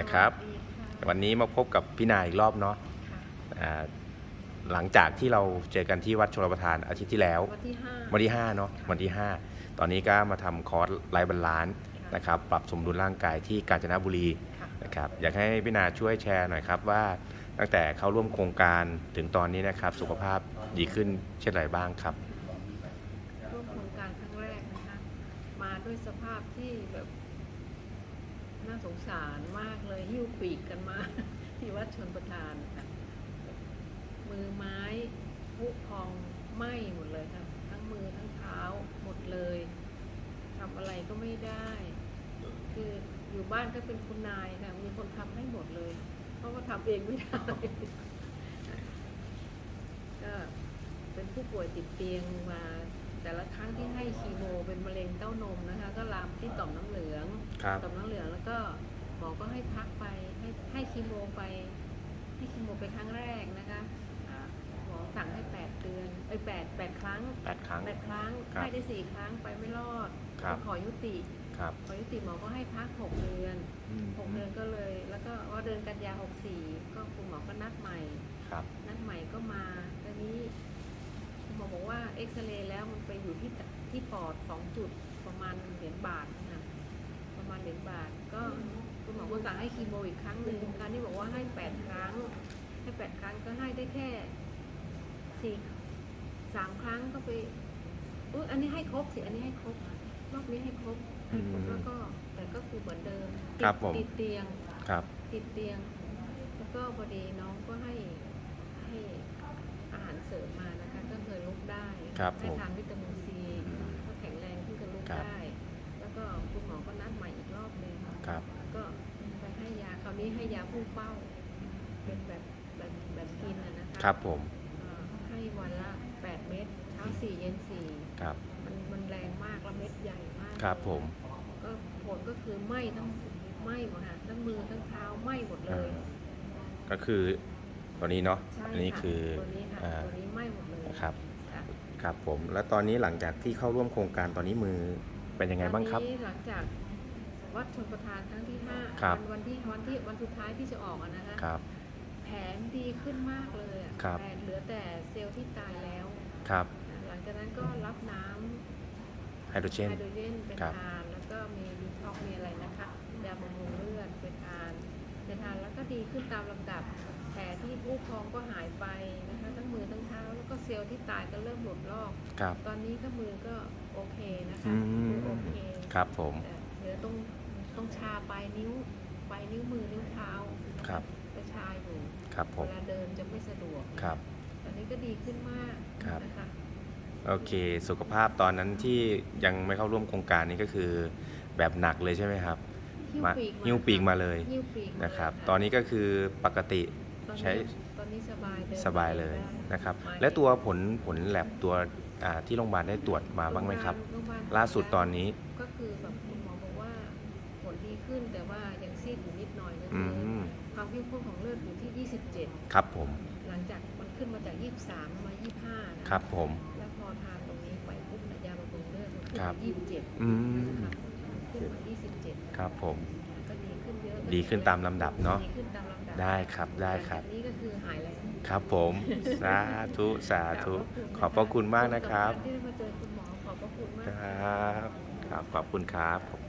นะครับสวัสดีค่ะวันนี้มาพบกับพี่นายอีกรอบเนาะค่ะอ่าหลังจากที่เราเจอกันที่วัดชลประทานอาทิตย์ที่แล้ววันที่ห้าวันที่5เนาะค่ะวันที่5ตอนนี้ก็มาทำคอร์สไลฟ์บาลานซ์นะครับปรับสมดุลร่างกายที่กาญจนบุรีค่ะนะครับอยากให้พี่นาช่วยแชร์หน่อยครับว่าตั้งแต่เข้าร่วมโครงการถึงตอนนี้นะครับ สุขภาพดีขึ้นเช่นไรบ้างครับ ร่วมโครงการครั้งแรกนะคะมาด้วยสภาพที่แบบ น่าสงสารมากเลยหิ้วปีกกันมา ที่วัดชนประทานค่ะ มือไม้ผุพองไหม้หมดเลยค่ะ ทั้งมือทั้งเท้าหมดเลยทำอะไรก็ไม่ได้ คืออยู่บ้านก็เป็นคุณนายค่ะ มีคนทำให้หมดเลย เพราะว่าทำเองไม่ได้ก็เป็นผู้ป่วยติดเตียงมา แต่ละครั้งที่ให้คีโมเป็นมะเร็งเต้านมนะคะ ก็ลามที่ต่อมน้ำเหลืองครับต่อมน้ำเหลืองแล้วก็หมอก็ให้พักไปให้ให้คีโมไปให้คีโมไปครั้งแรกนะคะอ่าหมอสั่งให้แปดเดือนไอ้ยแปดแปดครั้ง8ครั้งแปดครั้งครับให้ได้สี่ครั้งไปไม่รอดครับก็ขอยุติครับขอยุติหมอก็ให้พักหกเดือนอืมหกเดือนก็เลย แล้วก็ว่าเดือนกันยาหกสี่ก็คุณหมอก็นัดใหม่ครับนัดใหม่ก็มาตอนนี้คุณหมอบอกว่า เอ็กซเรย์แล้วมันไปอยู่ที่ตที่ปอดสองจุดประมาณเหรียญบาทนะประมาณเหรียญบาท ก็คุณหมอก็สั่งให้คีโมอีกครั้งหนึ่งคราวนี้บอกว่าให้แปดครั้ง ให้แปดครั้งก็ให้ได้แค่สี่สามครั้งก็ไปอุ้ยอันนี้ให้ครบสิอันนี้ให้ครบรอบนี้ให้ครบให้ครบอืมแล้วก็แต่ก็คือเหมือนเดิมติดครับผมติดเตียงครับ ติดเตียง แล้วก็พอดีน้องก็ให้ให้อาหารเสริมมานะ ครับให้ผมทานวิตามินซีอืมก็แข็งแรงขึ้นก็ลุกครับได้ แล้วก็คุณหมอก็นัดใหม่อีกรอบหนึงครับ ก็ไปให้ยาคราวนี้ให้ยาพุ่งเป้า เป็นแบบแบบแบบกินอะนะคะครับผมเอ่อให้วันละ 8 เม็ดเช้า4เย็น4ครับมันมันแรงมากแล้วเม็ดใหญ่มากครับผม ก็ผลก็คือไหม้ทั้งไหม้หมดค่ะทั้งมือทั้งเท้าไหม้หมดเลย ก็คือตัวนี้เนาะใช่อันนี้ค่ะคือตัวนี้ค่ะอ่าตัวนี้ไหม้หมดเลยนะครับ ค่ะครับผมแล้วตอนนี้หลังจากที่เข้าร่วมโครงการตอนนี้มือเป็นยังไงบ้างครับ ตอนนี้หลังจากวัดชนประทานครั้งที่ห้าครับ วันวันที่วันที่วันสุดท้ายที่จะออกอะนะคะครับ แผนดีขึ้นมากเลยอะครับ แผนเหลือแต่เซลล์ที่ตายแล้ว ครับหลังจากนั้นก็รับน้ำไฮโดรเจนไฮโดรเจนไปครับ ทานแล้วก็มีดีท็อกมีอะไรนะคะยาบำรุงเลือดไปทานไปทานแล้วก็ดีขึ้นตามลำดับแผ ลที่ผู้พองก็หายไปนะคะทั้งมือทั้งเท้าแล้วก็เซลล์ที่ตายก็เริ่มหลุดลอก ครับ ตอนนี้ก็มือก็โอเคนะคะอืม มือโอเคครับผม แต่เดี๋ยวต้องต้องชาปลายนิ้วปลายนิ้วมือนิ้วเท้าครับ จะชาอยู่ครับผเวม ลาเดินจะไม่สะดวกครับ ตอนนี้ก็ดีขึ้นมากครับ นะคะโอเค สุขภาพตอนนั้นที่ยังไม่เข้าร่วมโครงการนี้ก็คือ แบบหนักเลยใช่ไหมครับหิ้วมาปีกหิ้วปีกมาเลย หิ้วปีกมานะครับเลยตอนนี้ก็คือปกติ ตอนนี้ใช้ตอนนี้สบายเดินสบายเลยได้นะครับมาและตัวผลผลแลบตัวอ่าที่โรงพยาบาลได้ตรวจมาบ้างไหมครับ โงพยบลล่าสุดตอนนี้ ก็คือแบบคุณหมอบอกว่าผลดีขึ้นแต่ว่ายังซีดอยู่นิดหน่อยก็อืคือมความเข้มข้นของเลือดอยู่ที่27ครับผมหลังจากมันขึ้นมาจาก 23 มา 25นะ ครับผม แล้วพอทานตรงนี้ไปปุ๊บนะยาบำรุงเลือดมันขึ้นครัมาบ27อืม นะครับขึ้นมา27ครับผม ก็ดีขึ้นเยอะดีขึ้นตามลำดับเนาะดีขึ้นตามลำดับ ได้ครับได้ครับหลังจากนี้ก็คือหายแล้วครับผม สาธุสาธุ ขอบพระคุณมากนะครับที่ได้มาเจอคุณหมอขอบพระคุณมาก ครับ ครับ ขอบคุณครับ